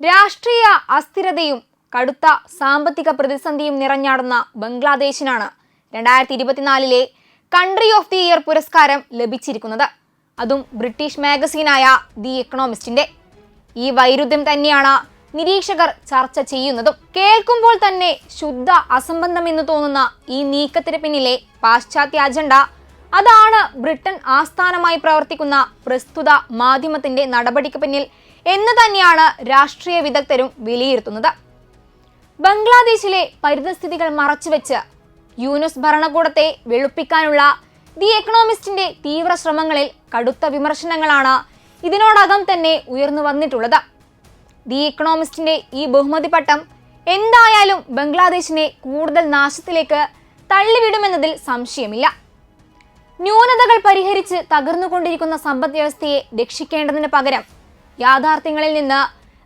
രാഷ്ട്രീയ അസ്ഥിരതയും കടുത്ത സാമ്പത്തിക പ്രതിസന്ധിയും നിറഞ്ഞാടുന്ന ബംഗ്ലാദേശിനാണ് രണ്ടായിരത്തി ഇരുപത്തിനാലിലെ കൺട്രി ഓഫ് ദി ഇയർ പുരസ്കാരം ലഭിച്ചിരിക്കുന്നത്. അതും ബ്രിട്ടീഷ് മാഗസീനായ ദി എക്കണോമിസ്റ്റിന്റെ ഈ വൈരുദ്ധ്യം തന്നെയാണ് നിരീക്ഷകർ ചർച്ച ചെയ്യുന്നതും. കേൾക്കുമ്പോൾ തന്നെ ശുദ്ധ അസംബന്ധമെന്ന് തോന്നുന്ന ഈ നീക്കത്തിന് പിന്നിലെ പാശ്ചാത്യ അജണ്ട അതാണ് ബ്രിട്ടൻ ആസ്ഥാനമായി പ്രവർത്തിക്കുന്ന പ്രസ്തുത മാധ്യമത്തിന്റെ നടപടിക്ക് പിന്നിൽ എന്ന് തന്നെയാണ് രാഷ്ട്രീയ വിദഗ്ധരും വിലയിരുത്തുന്നത്. ബംഗ്ലാദേശിലെ പരിതസ്ഥിതികൾ മറച്ചുവെച്ച് യൂനുസ് ഭരണകൂടത്തെ വെളുപ്പിക്കാനുള്ള ദി എക്കണോമിസ്റ്റിന്റെ തീവ്ര ശ്രമങ്ങളിൽ കടുത്ത വിമർശനങ്ങളാണ് ഇതിനോടകം തന്നെ ഉയർന്നു വന്നിട്ടുള്ളത്. ദി എക്കണോമിസ്റ്റിന്റെ ഈ ബഹുമതി പട്ടം എന്തായാലും ബംഗ്ലാദേശിനെ കൂടുതൽ നാശത്തിലേക്ക് തള്ളിവിടുമെന്നതിൽ സംശയമില്ല. ന്യൂനതകൾ പരിഹരിച്ച് തകർന്നുകൊണ്ടിരിക്കുന്ന സമ്പദ് വ്യവസ്ഥയെ രക്ഷിക്കേണ്ടതിന് പകരം യാഥാർത്ഥ്യങ്ങളിൽ നിന്ന്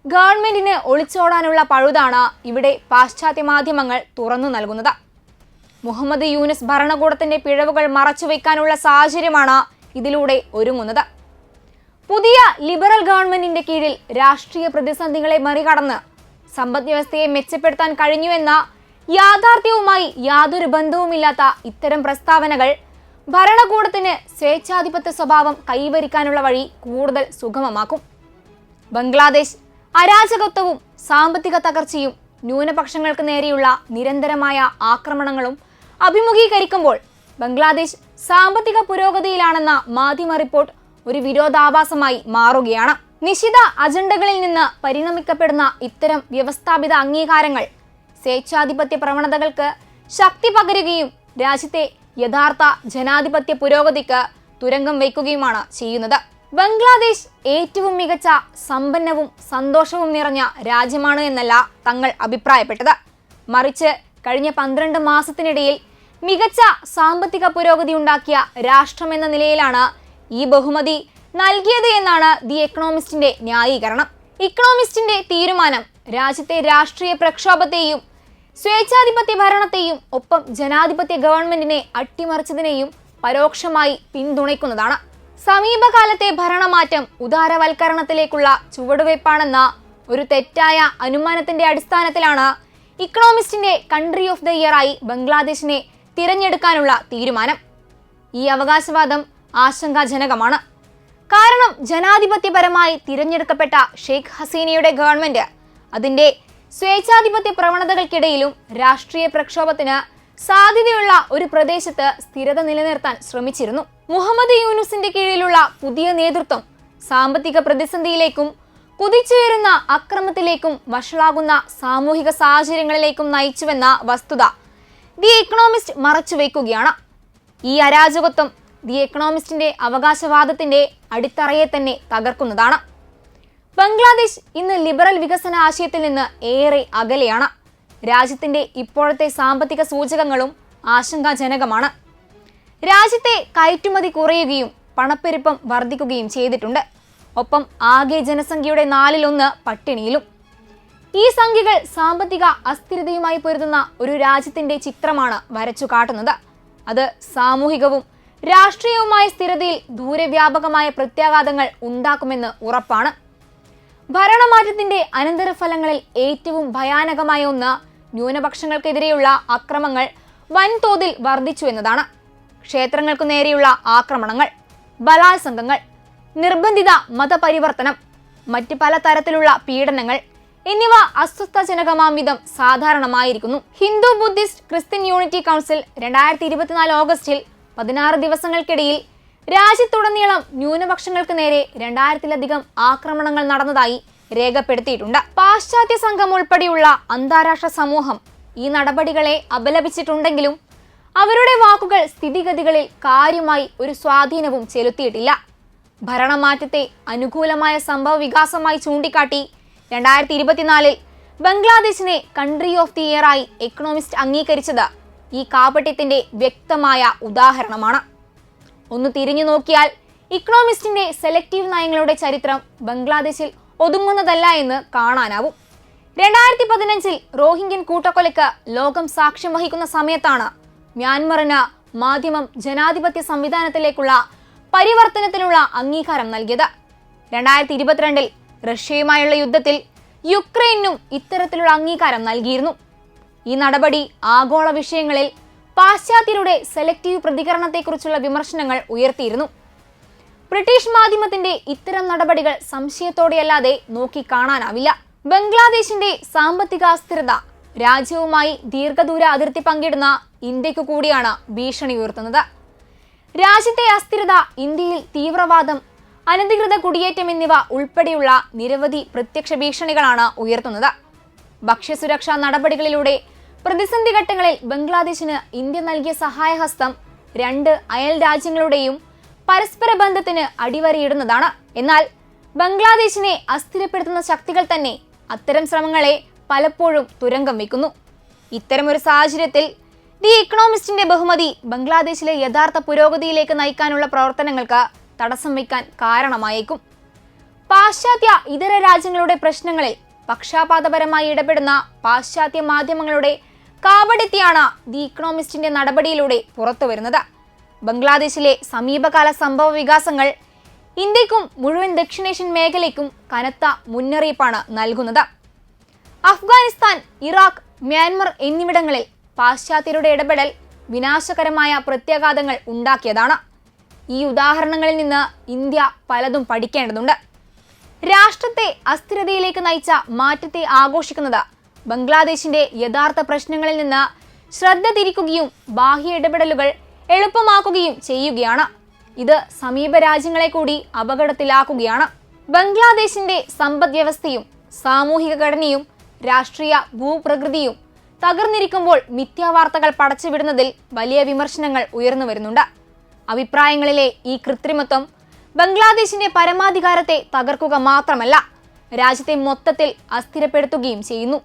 ഗവൺമെന്റിന് ഒളിച്ചോടാനുള്ള പഴുതാണ് ഇവിടെ പാശ്ചാത്യ മാധ്യമങ്ങൾ തുറന്നു നൽകുന്നത്. മുഹമ്മദ് യൂനിസ് ഭരണകൂടത്തിന്റെ പിഴവുകൾ മറച്ചുവെക്കാനുള്ള സാഹചര്യമാണ് ഇതിലൂടെ ഒരുങ്ങുന്നത്. പുതിയ ലിബറൽ ഗവൺമെന്റിന്റെ കീഴിൽ രാഷ്ട്രീയ പ്രതിസന്ധികളെ മറികടന്ന് സമ്പദ് വ്യവസ്ഥയെ മെച്ചപ്പെടുത്താൻ കഴിഞ്ഞുവെന്ന യാഥാർത്ഥ്യവുമായി യാതൊരു ബന്ധവുമില്ലാത്ത ഇത്തരം പ്രസ്താവനകൾ ഭരണകൂടത്തിന് സ്വേച്ഛാധിപത്യ സ്വഭാവം കൈവരിക്കാനുള്ള വഴി കൂടുതൽ സുഗമമാക്കും. ബംഗ്ലാദേശ് അരാജകത്വവും സാമ്പത്തിക തകർച്ചയും ന്യൂനപക്ഷങ്ങൾക്ക് നേരെയുള്ള നിരന്തരമായ ആക്രമണങ്ങളും അഭിമുഖീകരിക്കുമ്പോൾ ബംഗ്ലാദേശ് സാമ്പത്തിക പുരോഗതിയിലാണെന്ന മാധ്യമ റിപ്പോർട്ട് ഒരു വിരോധാഭാസമായി മാറുകയാണ്. നിശിത അജണ്ടകളിൽ നിന്ന് പരിണമിക്കപ്പെടുന്ന ഇത്തരം വ്യവസ്ഥാപിത അംഗീകാരങ്ങൾ സ്വേച്ഛാധിപത്യ പ്രവണതകൾക്ക് ശക്തി പകരുകയും രാജ്യത്തെ യഥാർത്ഥ ജനാധിപത്യ പുരോഗതിക്ക് തുരങ്കം വയ്ക്കുകയുമാണ് ചെയ്യുന്നത്. ബംഗ്ലാദേശ് ഏറ്റവും മികച്ച സമ്പന്നവും സന്തോഷവും നിറഞ്ഞ രാജ്യമാണ് എന്നല്ല തങ്ങൾ അഭിപ്രായപ്പെട്ടത്. മറിച്ച് കഴിഞ്ഞ പന്ത്രണ്ട് മാസത്തിനിടയിൽ മികച്ച സാമ്പത്തിക പുരോഗതി ഉണ്ടാക്കിയ രാഷ്ട്രമെന്ന നിലയിലാണ് ഈ ബഹുമതി നൽകിയത് എന്നാണ് ദി എക്കണോമിസ്റ്റിന്റെ ന്യായീകരണം. ഇക്കണോമിസ്റ്റിന്റെ തീരുമാനം രാജ്യത്തെ രാഷ്ട്രീയ പ്രക്ഷോഭത്തെയും സ്വേച്ഛാധിപത്യ ഭരണത്തെയും ഒപ്പം ജനാധിപത്യ ഗവൺമെന്റിനെ അട്ടിമറിച്ചതിനെയും പരോക്ഷമായി പിന്തുണയ്ക്കുന്നതാണ്. സമീപകാലത്തെ ഭരണമാറ്റം ഉദാരവൽക്കരണത്തിലേക്കുള്ള ചുവടുവയ്പ്പാണെന്ന ഒരു തെറ്റായ അനുമാനത്തിന്റെ അടിസ്ഥാനത്തിലാണ് ഇക്കണോമിസ്റ്റിന്റെ കൺട്രി ഓഫ് ദ ഇയർ ആയി ബംഗ്ലാദേശിനെ തിരഞ്ഞെടുക്കാനുള്ള തീരുമാനം. ഈ അവകാശവാദം ആശങ്കാജനകമാണ്. കാരണം ജനാധിപത്യപരമായി തിരഞ്ഞെടുക്കപ്പെട്ട ഷെയ്ഖ് ഹസീനയുടെ ഗവൺമെന്റ് അതിന്റെ സ്വേച്ഛാധിപത്യ പ്രവണതകൾക്കിടയിലും രാഷ്ട്രീയ പ്രക്ഷോഭത്തിന് സാധ്യതയുള്ള ഒരു പ്രദേശത്ത് സ്ഥിരത നിലനിർത്താൻ ശ്രമിച്ചിരുന്നു. മുഹമ്മദ് യൂനുസിന്റെ കീഴിലുള്ള പുതിയ നേതൃത്വം സാമ്പത്തിക പ്രതിസന്ധിയിലേക്കും കുതിച്ചുയരുന്ന അക്രമത്തിലേക്കും വഷളാകുന്ന സാമൂഹിക സാഹചര്യങ്ങളിലേക്കും നയിച്ചുവെന്ന വസ്തുത ദി എക്കണോമിസ്റ്റ് മറച്ചുവെക്കുകയാണ്. ഈ അരാജകത്വം ദി എക്കണോമിസ്റ്റിന്റെ അവകാശവാദത്തിന്റെ അടിത്തറയെ തന്നെ തകർക്കുന്നതാണ്. ബംഗ്ലാദേശ് ഇന്ന് ലിബറൽ വികസന ആശയത്തിൽ നിന്ന് ഏറെ അകലെയാണ്. രാജ്യത്തിന്റെ ഇപ്പോഴത്തെ സാമ്പത്തിക സൂചകങ്ങളും ആശങ്കാജനകമാണ്. രാജ്യത്തെ കയറ്റുമതി കുറയുകയും പണപ്പെരുപ്പം വർദ്ധിക്കുകയും ചെയ്തിട്ടുണ്ട്. ഒപ്പം ആകെ ജനസംഖ്യയുടെ നാലിലൊന്ന് പട്ടിണിയിലും. ഈ സംഖ്യകൾ സാമ്പത്തിക അസ്ഥിരതയുമായി പൊരുതുന്ന ഒരു രാജ്യത്തിന്റെ ചിത്രമാണ് വരച്ചു കാട്ടുന്നത്. അത് സാമൂഹികവും രാഷ്ട്രീയവുമായ സ്ഥിരതയിൽ ദൂരവ്യാപകമായ പ്രത്യാഘാതങ്ങൾ ഉണ്ടാക്കുമെന്ന് ഉറപ്പാണ്. ഭരണമാറ്റത്തിന്റെ അനന്തരഫലങ്ങളിൽ ഏറ്റവും ഭയാനകമായ ഒന്ന് ന്യൂനപക്ഷങ്ങൾക്കെതിരെയുള്ള അക്രമങ്ങൾ വൻതോതിൽ വർദ്ധിച്ചു എന്നതാണ്. ക്ഷേത്രങ്ങൾക്കു നേരെയുള്ള ആക്രമണങ്ങൾ ബലാത്സംഗങ്ങൾ നിർബന്ധിത മതപരിവർത്തനം മറ്റ് പല തരത്തിലുള്ള പീഡനങ്ങൾ എന്നിവ അസ്വസ്ഥജനകമാം വിധം സാധാരണമായിരിക്കുന്നു. Hindu Buddhist Christian unity council രണ്ടായിരത്തി ഇരുപത്തിനാല് ഓഗസ്റ്റിൽ പതിനാറ് ദിവസങ്ങൾക്കിടയിൽ രാജ്യത്തുടനീളം ന്യൂനപക്ഷങ്ങൾക്ക് നേരെ രണ്ടായിരത്തിലധികം ആക്രമണങ്ങൾ നടന്നതായി രേഖപ്പെടുത്തിയിട്ടുണ്ട്. പാശ്ചാത്യ സംഘം ഉൾപ്പെടെയുള്ള അന്താരാഷ്ട്ര സമൂഹം ഈ നടപടികളെ അപലപിച്ചിട്ടുണ്ടെങ്കിലും അവരുടെ വാക്കുകൾ സ്ഥിതിഗതികളിൽ കാര്യമായി ഒരു സ്വാധീനവും ചെലുത്തിയിട്ടില്ല. ഭരണമാറ്റത്തെ അനുകൂലമായ സംഭവ വികാസമായി ചൂണ്ടിക്കാട്ടി രണ്ടായിരത്തി ഇരുപത്തിനാലിൽ ബംഗ്ലാദേശിനെ കൺട്രി ഓഫ് ദി ഇയർ ആയി എക്കണോമിസ്റ്റ് അംഗീകരിച്ചത് ഈ കാപട്യത്തിന്റെ വ്യക്തമായ ഉദാഹരണമാണ്. ഒന്ന് തിരിഞ്ഞു നോക്കിയാൽ ഇക്കണോമിസ്റ്റിന്റെ സെലക്റ്റീവ് നയങ്ങളുടെ ചരിത്രം ബംഗ്ലാദേശിൽ ഒതുങ്ങുന്നതല്ല എന്ന് കാണാനാവും. രണ്ടായിരത്തി പതിനഞ്ചിൽ റോഹിംഗ്യൻ കൂട്ടക്കൊലയ്ക്ക് ലോകം സാക്ഷ്യം വഹിക്കുന്ന സമയത്താണ് മ്യാൻമറിന് മാധ്യമം ജനാധിപത്യ സംവിധാനത്തിലേക്കുള്ള പരിവർത്തനത്തിനുള്ള അംഗീകാരം നൽകിയത്. രണ്ടായിരത്തി ഇരുപത്തിരണ്ടിൽ റഷ്യയുമായുള്ള യുദ്ധത്തിൽ യുക്രൈനും ഇത്തരത്തിലുള്ള അംഗീകാരം നൽകിയിരുന്നു. ഈ നടപടി ആഗോള വിഷയങ്ങളിൽ പാശ്ചാത്യരുടെ സെലക്റ്റീവ് പ്രതികരണത്തെക്കുറിച്ചുള്ള വിമർശനങ്ങൾ ഉയർത്തിയിരുന്നു. ബ്രിട്ടീഷ് മാധ്യമത്തിന്റെ ഇത്തരം നടപടികൾ സംശയത്തോടെയല്ലാതെ നോക്കി കാണാനാവില്ല ബംഗ്ലാദേശിന്റെ സാമ്പത്തിക അസ്ഥിരത രാജ്യവുമായി ദീർഘദൂര അതിർത്തി പങ്കിടുന്ന ഇന്ത്യയ്ക്ക് കൂടിയാണ് ഭീഷണി ഉയർത്തുന്നത്. രാജ്യത്തെ അസ്ഥിരത ഇന്ത്യയിൽ തീവ്രവാദം അനധികൃത കുടിയേറ്റം എന്നിവ ഉൾപ്പെടെയുള്ള നിരവധി പ്രത്യക്ഷ ഭീഷണികളാണ് ഉയർത്തുന്നത്. ഭക്ഷ്യസുരക്ഷാ നടപടികളിലൂടെ പ്രതിസന്ധി ഘട്ടങ്ങളിൽ ബംഗ്ലാദേശിന് ഇന്ത്യ നൽകിയ സഹായഹസ്തം രണ്ട് അയൽ രാജ്യങ്ങളുടെയും പരസ്പര ബന്ധത്തിന് അടിവരയിടുന്നതാണ്. എന്നാൽ ബംഗ്ലാദേശിനെ അസ്ഥിരപ്പെടുത്തുന്ന ശക്തികൾ തന്നെ അത്തരം ശ്രമങ്ങളെ പലപ്പോഴും തുരങ്കം വയ്ക്കുന്നു. ഇത്തരമൊരു സാഹചര്യത്തിൽ ദി ഇക്കണോമിസ്റ്റിന്റെ ബഹുമതി ബംഗ്ലാദേശിലെ യഥാർത്ഥ പുരോഗതിയിലേക്ക് നയിക്കാനുള്ള പ്രവർത്തനങ്ങൾക്ക് തടസ്സം വയ്ക്കാൻ കാരണമായേക്കും. പാശ്ചാത്യ ഇതര രാജ്യങ്ങളുടെ പ്രശ്നങ്ങളിൽ പക്ഷാപാതപരമായി ഇടപെടുന്ന പാശ്ചാത്യ മാധ്യമങ്ങളുടെ കാപട്യത്തെയാണ് ദി ഇക്കണോമിസ്റ്റിന്റെ നടപടിയിലൂടെ പുറത്തുവരുന്നത്. ബംഗ്ലാദേശിലെ സമീപകാല സംഭവ വികാസങ്ങൾ ഇന്ത്യക്കും മുഴുവൻ ദക്ഷിണേഷ്യൻ മേഖലയ്ക്കും കനത്ത മുന്നറിയിപ്പാണ് നൽകുന്നത്. അഫ്ഗാനിസ്ഥാൻ ഇറാഖ് മ്യാൻമർ എന്നിവിടങ്ങളിൽ പാശ്ചാത്യരുടെ ഇടപെടൽ വിനാശകരമായ പ്രത്യാഘാതങ്ങൾ ഉണ്ടാക്കിയതാണ്. ഈ ഉദാഹരണങ്ങളിൽ നിന്ന് ഇന്ത്യ പലതും പഠിക്കേണ്ടതുണ്ട്. രാഷ്ട്രത്തെ അസ്ഥിരതയിലേക്ക് നയിച്ച മാറ്റത്തെ ആഘോഷിക്കുന്നത് ബംഗ്ലാദേശിന്റെ യഥാർത്ഥ പ്രശ്നങ്ങളിൽ നിന്ന് ശ്രദ്ധ തിരിക്കുകയും ബാഹ്യ ഇടപെടലുകൾ എളുപ്പമാക്കുകയും ചെയ്യുകയാണ്. ഇത് സമീപ രാജ്യങ്ങളെ കൂടി അപകടത്തിലാക്കുകയാണ്. ബംഗ്ലാദേശിന്റെ സമ്പദ് വ്യവസ്ഥയും സാമൂഹിക ഘടനയും രാഷ്ട്രീയ ഭൂപ്രകൃതിയും തകർന്നിരിക്കുമ്പോൾ മിഥ്യാവാർത്തകൾ പടച്ചുവിടുന്നതിൽ വലിയ വിമർശനങ്ങൾ ഉയർന്നു വരുന്നുണ്ട്. അഭിപ്രായങ്ങളിലെ ഈ കൃത്രിമത്വം ബംഗ്ലാദേശിന്റെ പരമാധികാരത്തെ തകർക്കുക മാത്രമല്ല രാജ്യത്തെ മൊത്തത്തിൽ അസ്ഥിരപ്പെടുത്തുകയും ചെയ്യുന്നു.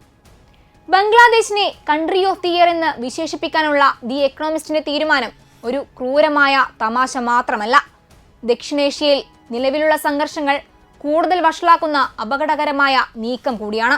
ബംഗ്ലാദേശിനെ കൺട്രി ഓഫ് ദി ഇയർ എന്ന് വിശേഷിപ്പിക്കാനുള്ള ദി എക്കണോമിസ്റ്റിന്റെ തീരുമാനം ഒരു ക്രൂരമായ തമാശ മാത്രമല്ല. ദക്ഷിണേഷ്യയിൽ നിലവിലുള്ള സംഘർഷങ്ങൾ കൂടുതൽ വഷളാക്കുന്ന അപകടകരമായ നീക്കം കൂടിയാണ്.